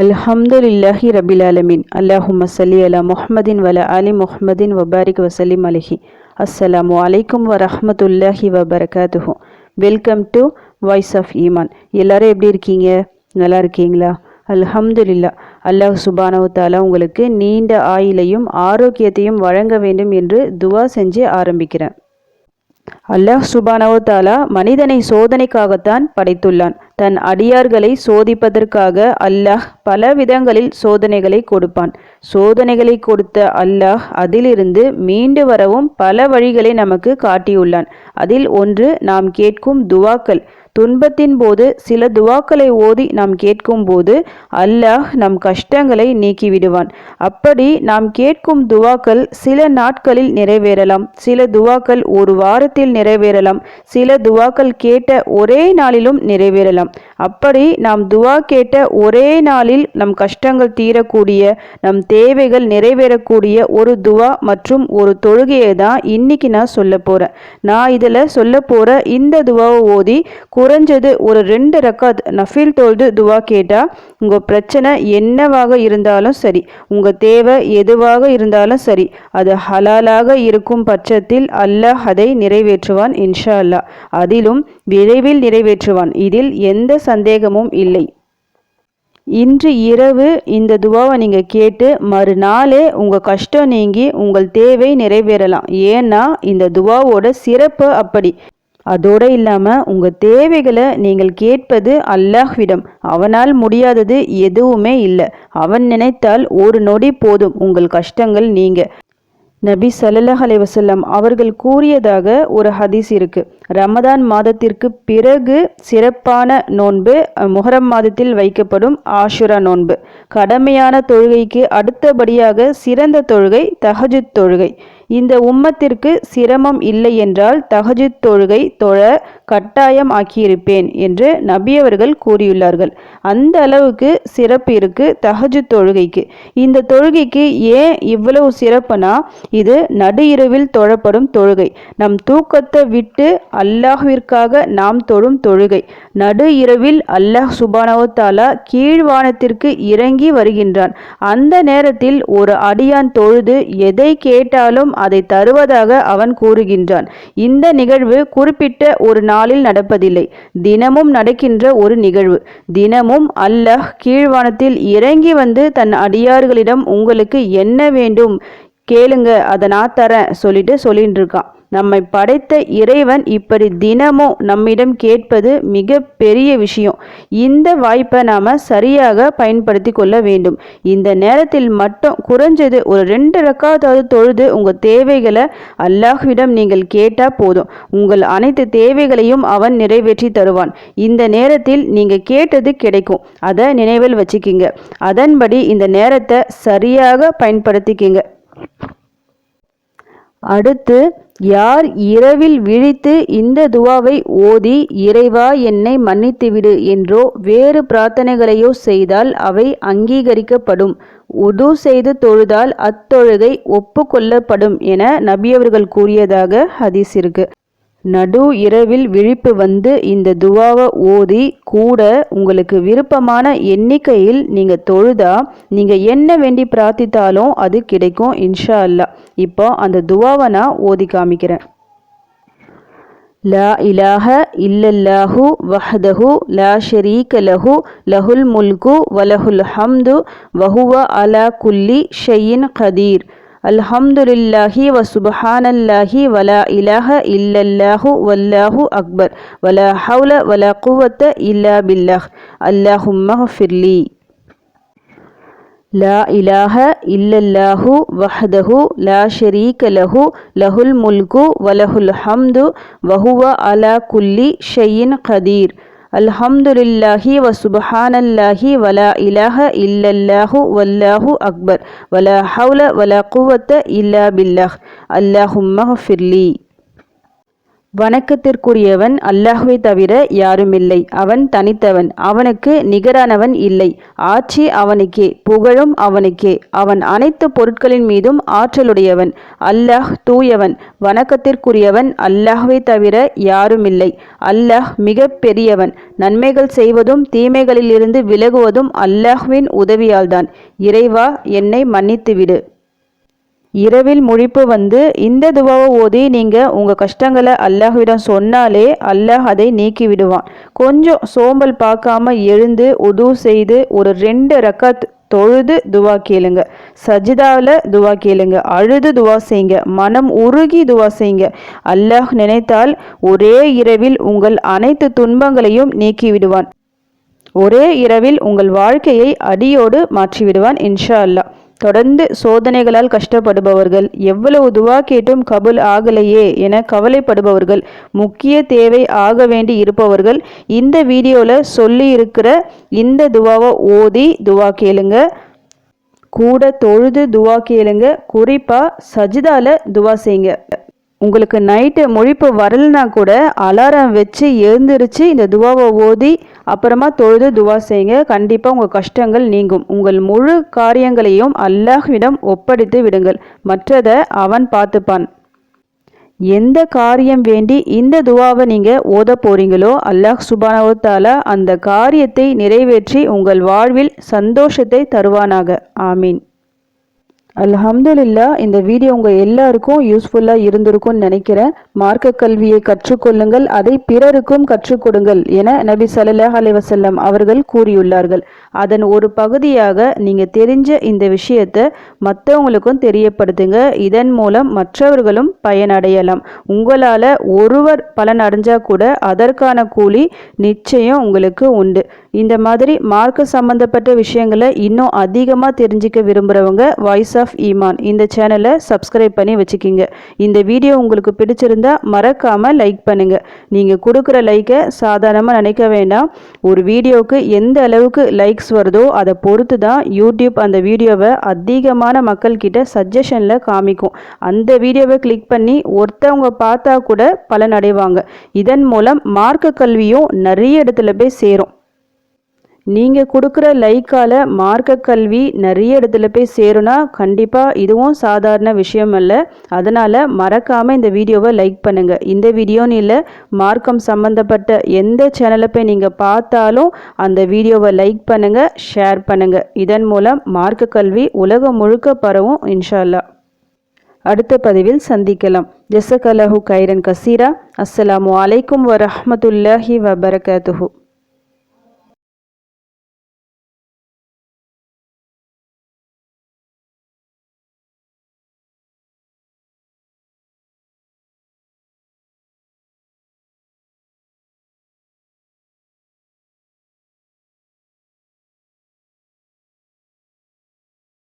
அல்ஹம்துலில்லாஹி ரபில் அலமின் அல்லாஹும்ம சல்லி அலா முஹம்மதின் வல அலி முஹம்மதின் வபாரிக் வசலிம் அலிஹி. அஸ்ஸலாமு அலைக்கும் வரஹமத்துல்லாஹி வபரகாத்துஹு. வெல்கம் டு வாய்ஸ் ஆஃப் ஈமான். எல்லாரும் எப்படி இருக்கீங்க? நல்லா இருக்கீங்களா? அல்ஹம்துலில்லா அல்லாஹ் சுபானவு தாலா உங்களுக்கு நீண்ட ஆயிலையும் ஆரோக்கியத்தையும் வழங்க வேண்டும் என்று துவா செஞ்சு ஆரம்பிக்கிறேன். அல்லாஹ் சுபானவு தாலா மனிதனை சோதனைக்காகத்தான் படைத்துள்ளான். தன் அடியார்களை சோதிப்பதற்காக அல்லாஹ் பல விதங்களில் சோதனைகளை கொடுப்பான். சோதனைகளை கொடுத்த அல்லாஹ் அதிலிருந்து மீண்டு வரவும் பல வழிகளை நமக்கு காட்டியுள்ளான். அதில் ஒன்று நாம் கேட்கும் துவாக்கள். துன்பத்தின் போது சில துவாக்களை ஓதி நாம் கேட்கும் போது அல்லாஹ் நம் கஷ்டங்களை நீக்கிவிடுவான். அப்படி நாம் கேட்கும் துவாக்கள் சில நாட்களில் நிறைவேறலாம் சில துவாக்கள் ஒரு வாரத்தில் நிறைவேறலாம் சில துவாக்கள் கேட்ட ஒரே நாளிலும் நிறைவேறலாம். அப்படி நாம் துவா கேட்ட ஒரே நாளில் நம் கஷ்டங்கள் தீரக்கூடிய நம் தேவைகள் நிறைவேறக்கூடிய ஒரு துவா மற்றும் ஒரு தொழுகையை தான் இன்னைக்கு நான் சொல்ல போகிறேன் நான் இதில் சொல்ல போகிற இந்த துவாவை ஓதி குறைஞ்சது ஒரு ரெண்டு ரக்காத் நஃபீல் தொழுது துவா கேட்டால் உங்கள் பிரச்சனை என்னவாக இருந்தாலும் சரி உங்கள் தேவை எதுவாக இருந்தாலும் சரி அது ஹலாலாக இருக்கும் பட்சத்தில் அல்லாஹ் அதை நிறைவேற்றுவான் இன்ஷா அல்லாஹ் அதிலும் விரைவில் நிறைவேற்றுவான். இதில் எந்த சந்தேகமும் இல்லை. இன்று இரவு இந்த துவாவை நீங்கள் கேட்டு மறுநாளே உங்கள் கஷ்டம் நீங்கி உங்கள் தேவை நிறைவேறலாம். ஏன்னா இந்த துவாவோட சிறப்பு அப்படி. அதோடு இல்லாமல் உங்கள் தேவைகளை நீங்கள் கேட்பது அல்லாஹ்விடம். அவனால் முடியாதது எதுவுமே இல்லை. அவன் நினைத்தால் ஒரு நொடி போதும் உங்கள் கஷ்டங்கள் நீங்க. நபி சல்லல்லாஹ் அலைவசல்லம் அவர்கள் கூறியதாக ஒரு ஹதீஸ் இருக்கு. ரமதான் மாதத்திற்கு பிறகு சிறப்பான நோன்பு முஹரம் மாதத்தில் வைக்கப்படும் ஆஷுரா நோன்பு. கடமையான தொழுகைக்கு அடுத்தபடியாக சிறந்த தொழுகை தஹஜுத் தொழுகை. இந்த உம்மத்திற்கு சிரமம் இல்லை என்றால் தஹஜுத் தொழுகை தொழ கட்டாயம் ஆக்கியிருப்பேன் என்று நபியவர்கள் கூறியுள்ளார்கள். அந்த அளவுக்கு சிறப்பு இருக்கு தஹஜுத் தொழுகைக்கு. இந்த தொழுகைக்கு ஏன் இவ்வளவு சிறப்புனா இது நடு இரவில் தொழப்படும் தொழுகை. நம் தூக்கத்தை விட்டு அல்லாஹ்விற்காக நாம் தொழும் தொழுகை. நடு இரவில் அல்லாஹ் சுபானவத்தாலா கீழ்வானத்திற்கு இறங்கி வருகின்றான். அந்த நேரத்தில் ஒரு அடியான் தொழுது எதை கேட்டாலும் அதை தருவதாக அவன் கூறுகின்றான். இந்த நிகழ்வு குறிப்பிட்ட ஒரு நாளில் நடப்பதில்லை. தினமும் நடக்கின்ற ஒரு நிகழ்வு. தினமும் அல்லாஹ் கீழ்வானத்தில் இறங்கி வந்து தன் அடியார்களிடம் உங்களுக்கு என்ன வேண்டும்? கேளுங்க அதை நான் தரேன் சொல்லிட்டு சொல்லிட்டு இருக்கான் நம்மை படைத்த இறைவன் இப்படி தினமும் நம்மிடம் கேட்பது மிக பெரிய விஷயம். இந்த வாய்ப்பை நாம் சரியாக பயன்படுத்தி கொள்ள வேண்டும். இந்த நேரத்தில் மட்டும் குறைஞ்சது ஒரு ரெண்டு ரக்காவது தொழுது உங்கள் தேவைகளை அல்லாஹ்விடம் நீங்கள் கேட்டால் போதும். உங்கள் அனைத்து தேவைகளையும் அவன் நிறைவேற்றி தருவான். இந்த நேரத்தில் நீங்கள் கேட்டது கிடைக்கும். அதை நினைவில் வச்சுக்கிங்க. அதன்படி இந்த நேரத்தை சரியாக பயன்படுத்திக்கிங்க. அடுத்து யார் இரவில் விழித்து இந்த துவாவை ஓதி இறைவா என்னை மன்னித்துவிடு என்றோ வேறு பிரார்த்தனைகளையோ செய்தால் அவை அங்கீகரிக்கப்படும். உது செய்து தொழுதால் அத்தொழுகை ஒப்புக்கொள்ளப்படும் என நபியவர்கள் கூறியதாக ஹதீஸ் இருக்கு. நடு இரவில் விழிப்பு வந்து இந்த துவாவை ஓதி கூட உங்களுக்கு விருப்பமான எண்ணிக்கையில் நீங்கள் தொழுதா நீங்கள் என்ன வேண்டி பிரார்த்தித்தாலும் அது கிடைக்கும் இன்ஷா அல்லா. இப்போ அந்த துவாவை நான் ஓதி காமிக்கிறேன். லா இலாஹ இல்லல்லாஹு வஹதஹு லா ஷரீக லஹு லஹுல் முல்கு வலஹுல் ஹம்து வஹுவ அலா குல்லி ஷையின் கதீர். அல்ஹம்துலில்லாஹி வ சுபஹானல்லாஹி வலா இலாஹ இல்லல்லாஹு வல்லாஹு அக்பர். வலா ஹவுல வலா குவத்த இல்லா பில்லாஹ். அல்லாஹும்ம ஃபிர்லி லா இலாஹ இல்லல்லாஹு வஹதஹு லா ஷரீக லஹு. லஹுல் முல்கு வலஹுல் ஹம்து. வஹுவ அலா குல்லி ஷையின் கதீர் அல்ஹம்துலில்லாஹி வ சுபஹானல்லாஹி வலா இலாஹ இல்லல்லாஹு வல்லாஹு அக்பர் வலா ஹவுல வலா குவத்த இல்லா பில்லாஹ் அல்லாஹும்ம ஃபிர்லி வணக்கத்திற்குரியவன் அல்லாஹுவை தவிர யாருமில்லை. அவன் தனித்தவன். அவனுக்கு நிகரானவன் இல்லை. ஆட்சி அவனுக்கே புகழும் அவனுக்கே. அவன் அனைத்து பொருட்களின் மீதும் ஆற்றலுடையவன். அல்லாஹ் தூயவன். வணக்கத்திற்குரியவன் அல்லாஹ்வை தவிர யாருமில்லை. அல்லாஹ் மிக பெரியவன். நன்மைகள் செய்வதும் தீமைகளிலிருந்து விலகுவதும் அல்லாஹ்வின் உதவியால்தான். இறைவா என்னை மன்னித்துவிடு. இரவில் முழிப்பு வந்து இந்த துவாவை ஓதி நீங்கள் உங்கள் கஷ்டங்களை அல்லாஹ்விடம் சொன்னாலே அல்லாஹ் அதை நீக்கி விடுவான் கொஞ்சம் சோம்பல் பார்க்காம எழுந்து உது செய்து ஒரு ரெண்டு ரக்கத் தொழுது துவா கேளுங்க. சஜிதாவில் துவா கேளுங்க. அழுது துவா செய்யுங்க. மனம் உருகி துவா செய்யுங்க. அல்லாஹ் நினைத்தால் ஒரே இரவில் உங்கள் அனைத்து துன்பங்களையும் நீக்கி விடுவான் ஒரே இரவில் உங்கள் வாழ்க்கையை அடியோடு மாற்றிவிடுவான் இன்ஷா அல்லாஹ். தொடர்ந்து சோதனைகளால் கஷ்டப்படுபவர்கள். எவ்வளவு துவா கேட்டும் கபுல் ஆகலையே என கவலைப்படுபவர்கள். முக்கிய தேவை ஆக வேண்டி இருப்பவர்கள். இந்த வீடியோவில் சொல்லி இருக்கிற இந்த துவாவை ஓதி துவா கேளுங்க. கூட தொழுது துவா கேளுங்க. குறிப்பாக சஜிதாவில் துவா செய்யுங்க. உங்களுக்கு நைட்டு முழிப்பு வரலனா கூட அலாரம் வச்சு எழுந்திருச்சு இந்த துவாவை ஓதி அப்புறமா தொழுது துவா செய்யுங்க. கண்டிப்பாக உங்கள் கஷ்டங்கள் நீங்கும். உங்கள் முழு காரியங்களையும் அல்லாஹ்விடம் ஒப்படைத்து விடுங்கள். மற்றதை அவன் பார்த்துப்பான். எந்த காரியம் வேண்டி இந்த துவாவை நீங்கள் ஓத போறீங்களோ அல்லாஹ் சுபானவத்தால அந்த காரியத்தை நிறைவேற்றி உங்கள் வாழ்வில் சந்தோஷத்தை தருவானாக. ஆமீன். அல்ஹம்துலில்லா இந்த வீடியோ உங்கள் எல்லாருக்கும் யூஸ்ஃபுல்லாக இருந்திருக்கும்னு நினைக்கிறேன். மார்க்க கல்வியை கற்றுக்கொள்ளுங்கள் அதை பிறருக்கும் கற்றுக் கொடுங்கள் என நபி சல்லாஹ் அலைவசல்லம் அவர்கள் கூறியுள்ளார்கள். அதன் ஒரு பகுதியாக நீங்கள் தெரிஞ்ச இந்த விஷயத்தை மற்றவங்களுக்கும் தெரியப்படுத்துங்க. இதன் மூலம் மற்றவர்களும் பயனடையலாம். உங்களால் ஒருவர் பலன் அடைஞ்சா கூட அதற்கான கூலி நிச்சயம் உங்களுக்கு உண்டு. இந்த மாதிரி மார்க்க சம்பந்தப்பட்ட விஷயங்களை இன்னும் அதிகமாக தெரிஞ்சுக்க விரும்புகிறவங்க வாய்ஸாக ஆஃப் ஈமான் இந்த சேனலை சப்ஸ்கிரைப் பண்ணி வச்சுக்கிங்க. இந்த வீடியோ உங்களுக்கு பிடிச்சிருந்தா மறக்காமல் லைக் பண்ணுங்கள் நீங்கள் கொடுக்குற லைக்கை சாதாரணமாக நினைக்க வேண்டாம். ஒரு வீடியோவுக்கு எந்த அளவுக்கு லைக்ஸ் வருதோ அதை பொறுத்து தான் யூடியூப் அந்த வீடியோவை அதிகமான மக்கள்கிட்ட சஜஷனில் காமிக்கும். அந்த வீடியோவை கிளிக் பண்ணி ஒருத்தவங்க பார்த்தா கூட பலன் அடைவாங்க. இதன் மூலம் மார்க்க கல்வியும் நிறைய இடத்துல போய் சேரும். நீங்கள் கொடுக்குற லைக்கால் மார்க்க கல்வி நிறைய இடத்துல போய் சேரும்னா கண்டிப்பாக இதுவும் சாதாரண விஷயம் அல்ல. அதனால் மறக்காமல் இந்த வீடியோவை லைக் பண்ணுங்கள் இந்த வீடியோன்னு இல்லை மார்க்கம் சம்மந்தப்பட்ட எந்த சேனலை போய் நீங்கள் பார்த்தாலும் அந்த வீடியோவை லைக் பண்ணுங்கள் ஷேர் பண்ணுங்கள் இதன் மூலம் மார்க்க கல்வி உலகம் முழுக்க பரவும் இன்ஷால்லா. அடுத்த பதிவில் சந்திக்கலாம். ஜெசகலஹு கைரன் கசீரா. அஸ்ஸலாமு அலைக்கும் வரஹமத்துல்லாஹி வபரகாத்துஹூ.